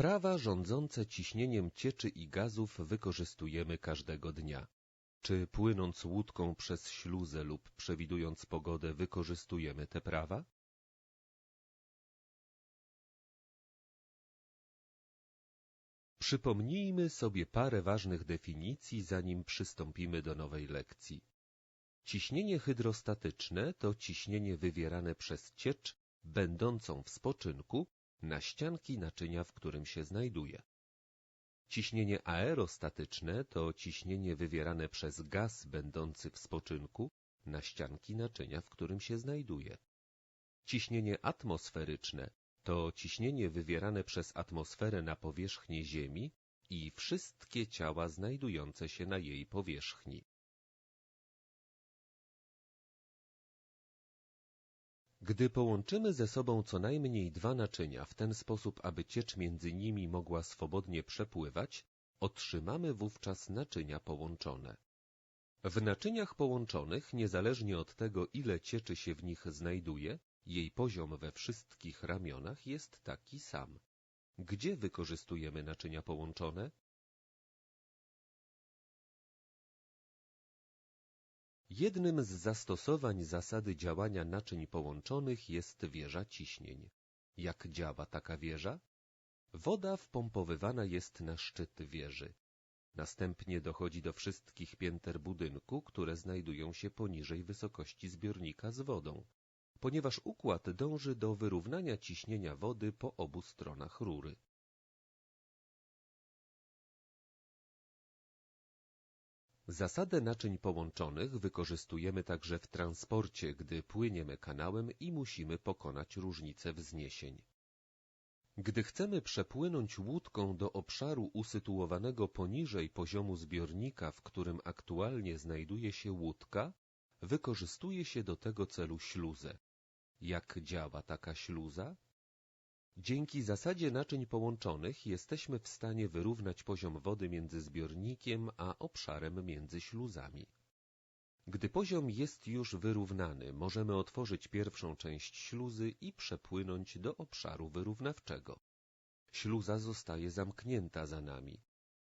Prawa rządzące ciśnieniem cieczy i gazów wykorzystujemy każdego dnia. Czy płynąc łódką przez śluzę lub przewidując pogodę wykorzystujemy te prawa? Przypomnijmy sobie parę ważnych definicji, zanim przystąpimy do nowej lekcji. Ciśnienie hydrostatyczne to ciśnienie wywierane przez ciecz będącą w spoczynku na ścianki naczynia, w którym się znajduje. Ciśnienie aerostatyczne to ciśnienie wywierane przez gaz będący w spoczynku na ścianki naczynia, w którym się znajduje. Ciśnienie atmosferyczne to ciśnienie wywierane przez atmosferę na powierzchnię Ziemi i wszystkie ciała znajdujące się na jej powierzchni. Gdy połączymy ze sobą co najmniej dwa naczynia w ten sposób, aby ciecz między nimi mogła swobodnie przepływać, otrzymamy wówczas naczynia połączone. W naczyniach połączonych, niezależnie od tego, ile cieczy się w nich znajduje, jej poziom we wszystkich ramionach jest taki sam. Gdzie wykorzystujemy naczynia połączone? Jednym z zastosowań zasady działania naczyń połączonych jest wieża ciśnień. Jak działa taka wieża? Woda wpompowywana jest na szczyt wieży. Następnie dochodzi do wszystkich pięter budynku, które znajdują się poniżej wysokości zbiornika z wodą, ponieważ układ dąży do wyrównania ciśnienia wody po obu stronach rury. Zasadę naczyń połączonych wykorzystujemy także w transporcie, gdy płyniemy kanałem i musimy pokonać różnicę wzniesień. Gdy chcemy przepłynąć łódką do obszaru usytuowanego poniżej poziomu zbiornika, w którym aktualnie znajduje się łódka, wykorzystuje się do tego celu śluzę. Jak działa taka śluza? Dzięki zasadzie naczyń połączonych jesteśmy w stanie wyrównać poziom wody między zbiornikiem a obszarem między śluzami. Gdy poziom jest już wyrównany, możemy otworzyć pierwszą część śluzy i przepłynąć do obszaru wyrównawczego. Śluza zostaje zamknięta za nami.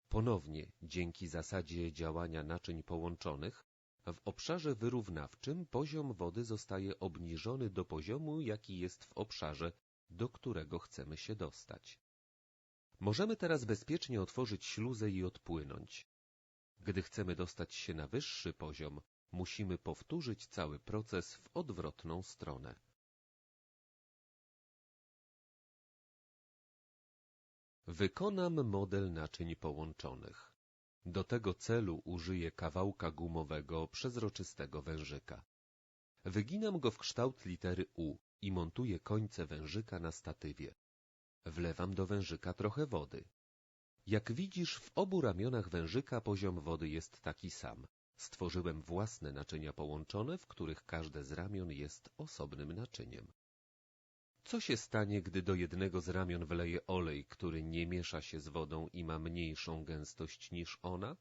Ponownie, dzięki zasadzie działania naczyń połączonych, w obszarze wyrównawczym poziom wody zostaje obniżony do poziomu, jaki jest w obszarze do którego chcemy się dostać. Możemy teraz bezpiecznie otworzyć śluzę i odpłynąć. Gdy chcemy dostać się na wyższy poziom, musimy powtórzyć cały proces w odwrotną stronę. Wykonam model naczyń połączonych. Do tego celu użyję kawałka gumowego, przezroczystego wężyka. Wyginam go w kształt litery U i montuję końce wężyka na statywie. Wlewam do wężyka trochę wody. Jak widzisz, w obu ramionach wężyka poziom wody jest taki sam. Stworzyłem własne naczynia połączone, w których każde z ramion jest osobnym naczyniem. Co się stanie, gdy do jednego z ramion wleję olej, który nie miesza się z wodą i ma mniejszą gęstość niż ona?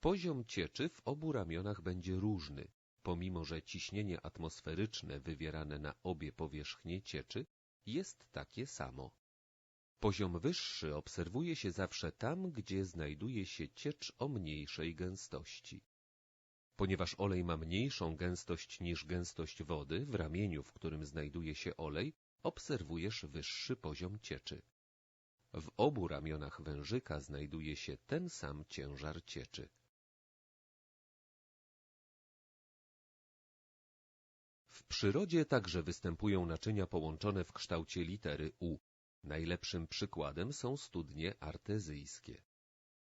Poziom cieczy w obu ramionach będzie różny, pomimo że ciśnienie atmosferyczne wywierane na obie powierzchnie cieczy jest takie samo. Poziom wyższy obserwuje się zawsze tam, gdzie znajduje się ciecz o mniejszej gęstości. Ponieważ olej ma mniejszą gęstość niż gęstość wody, w ramieniu, w którym znajduje się olej, obserwujesz wyższy poziom cieczy. W obu ramionach wężyka znajduje się ten sam ciężar cieczy. W przyrodzie także występują naczynia połączone w kształcie litery U. Najlepszym przykładem są studnie artezyjskie.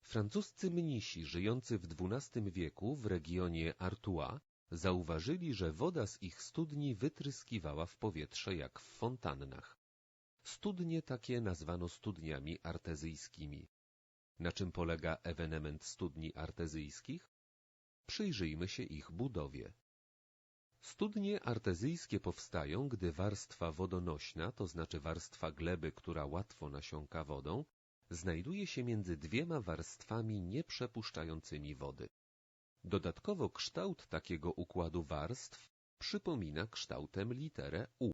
Francuscy mnisi żyjący w XII wieku w regionie Artois zauważyli, że woda z ich studni wytryskiwała w powietrze jak w fontannach. Studnie takie nazwano studniami artezyjskimi. Na czym polega ewenement studni artezyjskich? Przyjrzyjmy się ich budowie. Studnie artezyjskie powstają, gdy warstwa wodonośna, to znaczy warstwa gleby, która łatwo nasiąka wodą, znajduje się między dwiema warstwami nieprzepuszczającymi wody. Dodatkowo kształt takiego układu warstw przypomina kształtem literę U.